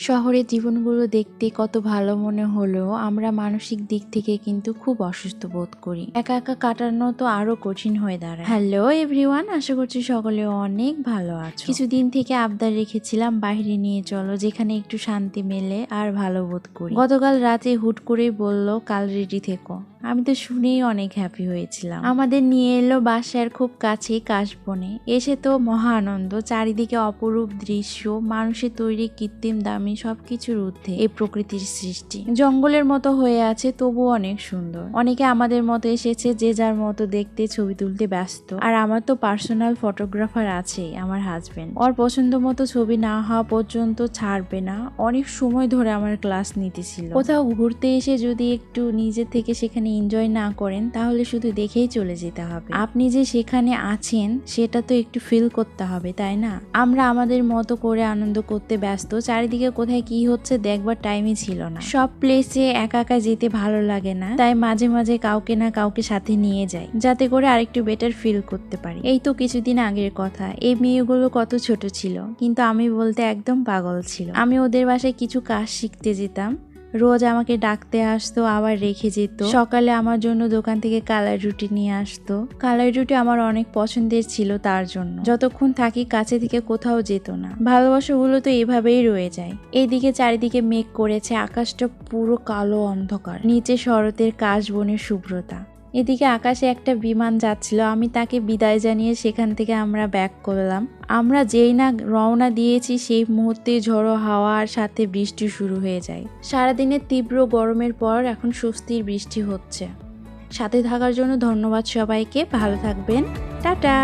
শহরের জীবনগুলো দেখতে কত ভালো মনে হলেও আমরা মানসিক দিক থেকে কিন্তু খুব অসুস্থ বোধ করি। একা একা কাটানো তো আরও কঠিন হয়ে দাঁড়ায়। হ্যালো এভরিওয়ান আশা করছি সকলে অনেক ভালো আছো। কিছুদিন থেকে আবদার রেখেছিলাম বাইরে নিয়ে চলো, যেখানে একটু শান্তি মেলে আর ভালো বোধ করি। গতকাল রাতে হুট করেই বলল, কাল রেডি থেকো। আমি তো শুনেই অনেক হ্যাপি হয়েছিলাম। আমাদের নিয়ে এলো বাসার খুব কাছেই কাশবনে। এসে তো মহা আনন্দ, চারিদিকে অপরূপ দৃশ্য, মানুষের তৈরি কৃত্রিম দামি সবকিছুর ঊর্ধ্বে এই প্রকৃতির সৃষ্টি। জঙ্গলের মতো হয়ে আছে তবু অনেক সুন্দর। অনেকে আমাদের মতো এসেছে যে যার মতো দেখতে, ছবি তুলতে ব্যস্ত। আর আমার তো পার্সোনাল ফটোগ্রাফার আছে আমার হাজবেন্ড ওর পছন্দ মতো ছবি না হওয়া পর্যন্ত ছাড়বে না। অনেক সময় ধরে আমার ক্লাস নিতেছিল। কোথাও ঘুরতে এসে যদি একটু নিজে থেকে সেখানে এনজয় না করেন, তাহলে শুধু দেখেই চলে যেতে হবে। আপনি যে সেখানে আছেন, সেটা তো একটু ফিল করতে হবে, তাই না? আমরা আমাদের মতো করে আনন্দ করতে ব্যস্ত, চারিদিকে কোথায় কি হচ্ছে দেখবার টাইমই ছিল না। সব প্লেসে একা একা যেতে ভালো লাগে না, তাই মাঝে মাঝে কাউকে না কাউকে সাথে নিয়ে যাই, যাতে করে আরেকটু বেটার ফিল করতে পারি। এই তো কিছুদিন আগের কথা, এই মেয়েগুলো কত ছোট ছিল, কিন্তু আমি বলতে একদম পাগল ছিল। আমি ওদের বাসায় কিছু কাজ শিখতে যেতাম রোজ আমাকে ডাকতে আসতো, আবার রেখে যেত। সকালে আমার জন্য দোকান থেকে কালার রুটি নিয়ে আসতো। কালার রুটি আমার অনেক পছন্দের ছিল তার জন্য। যতক্ষণ থাকি কাছে থেকে কোথাও যেত না। ভালোবাসাগুলো তো এভাবেই রয়ে যায়। এইদিকে চারিদিকে মেঘ করেছে, আকাশটা পুরো কালো অন্ধকার। নিচে শরতের কাশ বনের শুভ্রতা। এদিকে আকাশে একটা বিমান যাচ্ছিল, আমি তাকে বিদায় জানিয়ে সেখান থেকে আমরা ব্যাক করলাম। আমরা যেই না রওনা দিয়েছি, সেই মুহূর্তে ঝড়ো হাওয়ার সাথে বৃষ্টি শুরু হয়ে যায়। সারাদিনের তীব্র গরমের পর এখন স্বস্তির বৃষ্টি হচ্ছে। সাথে থাকার জন্য ধন্যবাদ সবাইকে, ভালো থাকবেন। টাটা!